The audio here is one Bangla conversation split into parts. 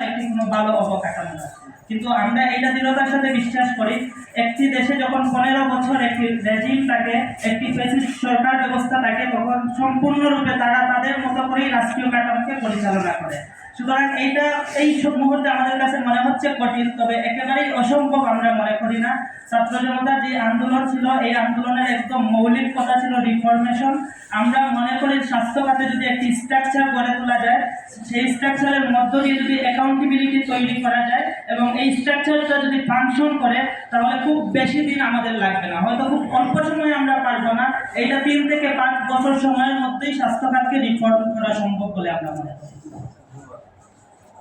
একটি কোনো ভালো অবকাঠামো কিন্তু আমরা এইটা দৃঢ়তার সাথে বিশ্বাস করি, একটি দেশে যখন পনেরো বছর একটি রেজিম থাকে একটি সরকার ব্যবস্থা থাকে তখন সম্পূর্ণরূপে তারা তাদের মতো করেই রাষ্ট্রীয় কাঠামোকে পরিচালনা করে। সুতরাং এইটা, এই সব মুহূর্তে আমাদের কাছে মনে হচ্ছে কঠিন, তবে একেবারেই অসম্ভব আমরা মনে করি না। ছাত্র জনতার যে আন্দোলন ছিল, এই আন্দোলনের একদম মৌলিক কথা ছিল রিফরমেশন আমরা মনে করি স্বাস্থ্য খাতে যদি একটি স্ট্রাকচার গড়ে তোলা যায়, সেই স্ট্রাকচারের মধ্য দিয়ে যদি অ্যাকাউন্টেবিলিটি তৈরি করা যায় এবং এই স্ট্রাকচারটা যদি ফাংশন করে, তাহলে খুব বেশি দিন আমাদের লাগবে না। হয়তো খুব অল্প সময়ে আমরা পারব না। এইটা তিন থেকে পাঁচ বছর সময়ের মধ্যেই স্বাস্থ্য খাতকে রিফর্ম করা সম্ভব বলে আমরা মনে করি।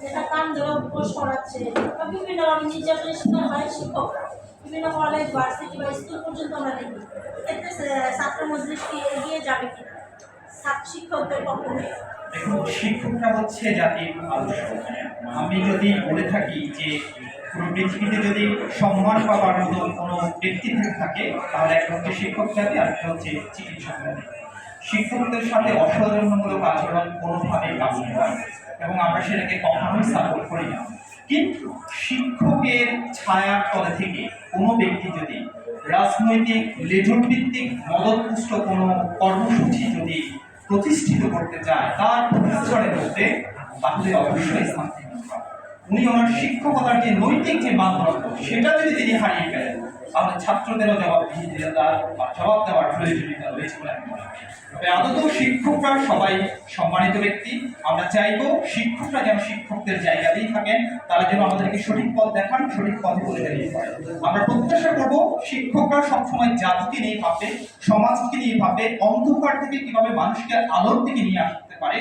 যেটা কান ধরে উপোস করাচ্ছে। বা বিভিন্ন রকম নির্যাতনের শিকার হয় শিক্ষকরা। বিভিন্ন কলেজ ভার্সিটি বা স্কুল পর্যন্ত আমরা দেখি। এক্ষেত্রে ছাত্র মজলিস এগিয়ে যাবে কিনা? ছাত্র শিক্ষকদের পক্ষ শিক্ষকরা হচ্ছে জাতির আদর্শ। আমি যদি বলে থাকি যে পুরো পৃথিবীতে যদি সম্মান পাওয়ার মতো কোনো ব্যক্তি থাকে, তাহলে একটা হচ্ছে শিক্ষক জাতি, আর একটা হচ্ছে চিকিৎসক জাতি। শিক্ষকদের সাথে অসাধারণমূলক আচরণ কোনোভাবেই কাজ নয় এবং আমরা সেটাকে কখনোই সাপোর্ট করি না। কিন্তু শিক্ষকের ছায়ার তলে থেকে কোনো ব্যক্তি যদি রাজনৈতিক লেজুর ভিত্তিক মদতপুষ্ট কোনো কর্মসূচি যদি প্রতিষ্ঠিত করতে চায়, তার প্রতিষ্ঠানের মধ্যে, তাহলে অবশ্যই শান্তি উনি ওনার শিক্ষকতার যে নৈতিক যে মানদণ্ড, সেটা যদি তিনি হারিয়ে ফেলেন, তাহলে ছাত্রদেরও জবাবদিহিতার বা জবাব দেওয়ার প্রয়োজনীয়তা রয়েছে বলে আমি মনে করি। আদত শিক্ষকরা সবাই সম্মানিত ব্যক্তি। আমরা চাইব শিক্ষকরা যেন শিক্ষকদের জায়গাতেই থাকেন, তারা যেন আমাদেরকে সঠিক পথ দেখান, সঠিক পথে পরিচালিত করেন আমরা প্রত্যাশা করব শিক্ষকরা সবসময় জাতিকে নিয়ে ভাবে সমাজকে নিয়ে ভাবে অন্ধকার থেকে কীভাবে মানুষকে আলোর দিকে নিয়ে আসতে পারে